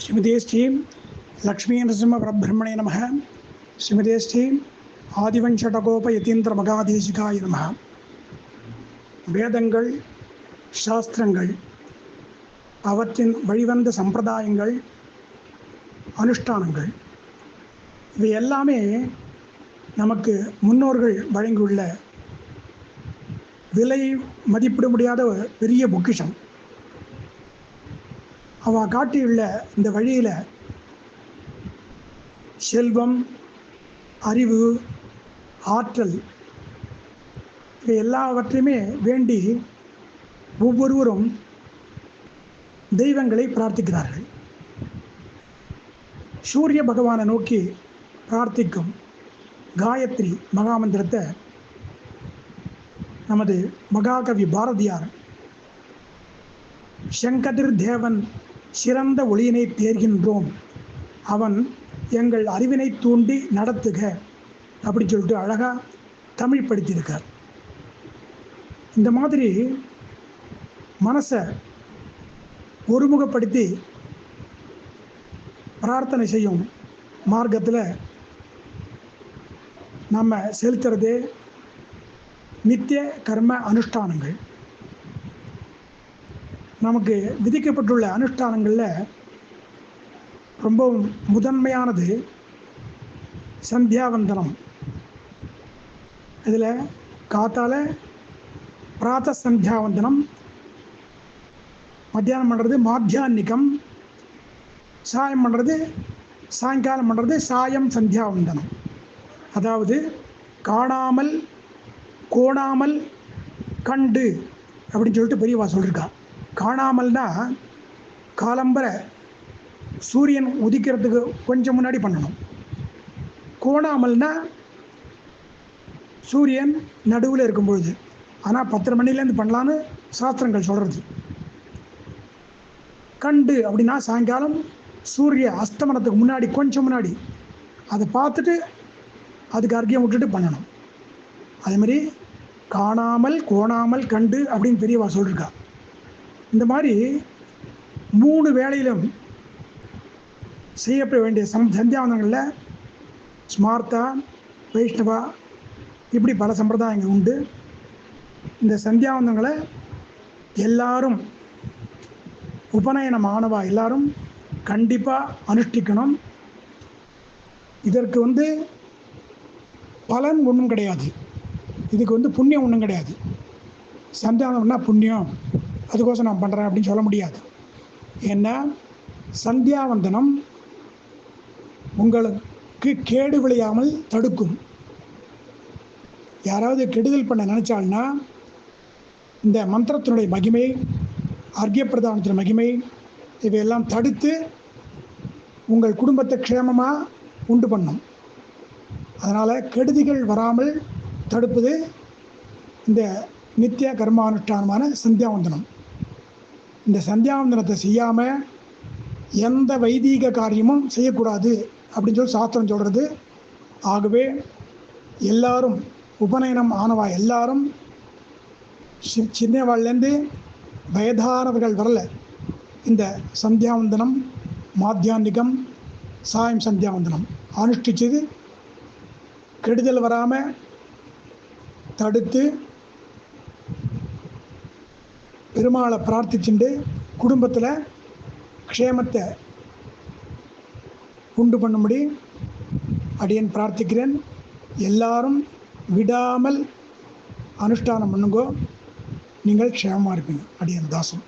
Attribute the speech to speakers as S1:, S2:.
S1: ஸ்ரீமதே ஸ்ரீ லக்ஷ்மீ நரசிம்ம பரபிரம்மணே நம ஸ்ரீமதே ஸ்ரீ ஆதிவஞ்சடகோப யதீந்திர மகாதேசிகாய நம வேதங்கள் சாஸ்திரங்கள் அவற்றின் வழிவந்த சம்பிரதாயங்கள் அனுஷ்டானங்கள் இவை எல்லாமே நமக்கு முன்னோர்கள் வழங்கியுள்ள விலை மதிப்பிட முடியாத பெரிய பொக்கிஷம். அவ காட்டியுள்ள இந்த வழியில் செல்வம் அறிவு ஆற்றல் இவை எல்லாவற்றையுமே வேண்டி ஒவ்வொருவரும் தெய்வங்களை பிரார்த்திக்கிறார்கள். சூரிய பகவானை நோக்கி பிரார்த்திக்கும் காயத்ரி மகாமந்திரத்தை நமது மகாகவி பாரதியார் சங்கதிர் தேவன் சிறந்த ஒளியினை தேர்கின்றோம். அவன் எங்கள் அறிவினை தூண்டி நடத்துக அப்படின்னு சொல்லிட்டு அழகாக தமிழ் படித்திருக்கார். இந்த மாதிரி மனசை ஒருமுகப்படுத்தி பிரார்த்தனை செய்யும் மார்க்கத்தில் நம்ம செலுத்துறது நித்திய கர்ம அனுஷ்டானங்கள். நமக்கு விதிக்கப்பட்டுள்ள அனுஷ்டானங்களில் ரொம்பவும் முதன்மையானது சந்தியாவந்தனம். இதில் காத்தால பிராத்த சந்தியாவந்தனம் மத்தியானம் பண்ணுறது மாத்தியான்னிகம் சாயம் பண்ணுறது சாயங்காலம் பண்ணுறது சாயம் சந்தியாவந்தனம். அதாவது காணாமல் கோணாமல் கண்டு அப்படின்னு சொல்லிட்டு பெரியவா சொல்லியிருக்கா காணாமல்னா காலம்பரை சூரியன் உதிக்கிறதுக்கு கொஞ்சம் முன்னாடி பண்ணணும். கோணாமல்னா சூரியன் நடுவில் இருக்கும் பொழுது ஆனால் பத்தரை மணிலேருந்து பண்ணலான்னு சாஸ்திரங்கள் சொல்கிறது கண்டு அப்படின்னா சாயங்காலம் சூரிய அஸ்தமனத்துக்கு முன்னாடி கொஞ்சம் முன்னாடி. அதை பார்த்துட்டு அதுக்கு அர்க்கியம் விட்டுட்டு பண்ணணும். அதே மாதிரி காணாமல் கோணாமல் கண்டு அப்படின்னு பெரியவா சொல்லியிருக்கா இந்த மாதிரி மூணு வேளையிலும் செய்யப்பட வேண்டிய சம் சந்தியாவந்தங்களில் ஸ்மார்த்தா வைஷ்ணவா இப்படி பல சம்பிரதாயங்கள் உண்டு. இந்த சந்தியாவந்தங்களை எல்லாரும் உபநயன மாணவா எல்லாரும் கண்டிப்பாக அனுஷ்டிக்கணும். இதற்கு வந்து பலன் ஒன்றும் கிடையாது. இதுக்கு வந்து புண்ணியம் ஒன்றும் கிடையாது. சந்தியாவந்தம்னா புண்ணியம். அதுக்கோசம் நான் பண்ணுறேன் அப்படின்னு சொல்ல முடியாது. ஏன்னா சந்தியாவந்தனம் உங்களுக்கு கேடு விளையாமல் தடுக்கும். யாராவது கெடுதல் பண்ண நினச்சால்னா இந்த மந்திரத்தினுடைய மகிமை அர்க்கிய பிரதானத்தின் மகிமை இவையெல்லாம் தடுத்து உங்கள் குடும்பத்தை க்ஷேமமாக உண்டு பண்ணும். அதனால் கெடுதிகள் வராமல் தடுப்பது இந்த நித்திய கர்மானுஷ்டானமான சந்தியாவந்தனம். இந்த சந்தியாவந்தனத்தை செய்யாமல் எந்த வைதீக காரியமும் செய்யக்கூடாது அப்படின்னு சொல்லி சாஸ்திரம் சொல்கிறது ஆகவே எல்லாரும் உபநயனம் ஆனவா எல்லாரும் சி- சின்னவாள்லேருந்து வயதானவர்கள் வரல. இந்த சந்தியாவந்தனம் மாத்தியான்கம் சாயம் சந்தியாவந்தனம் அனுஷ்டிச்சது கெடுதல் வராமல் தடுத்து பெருமாளை பிரார்த்திச்சுண்டு குடும்பத்தில் க்ஷேமத்தை உண்டு பண்ணும்படி அடியன் பிரார்த்திக்கிறேன். எல்லாரும் விடாமல் அனுஷ்டானம் பண்ணுங்கோ. நீங்கள் க்ஷேமமாக இருப்பீங்க அடியன் தாசம்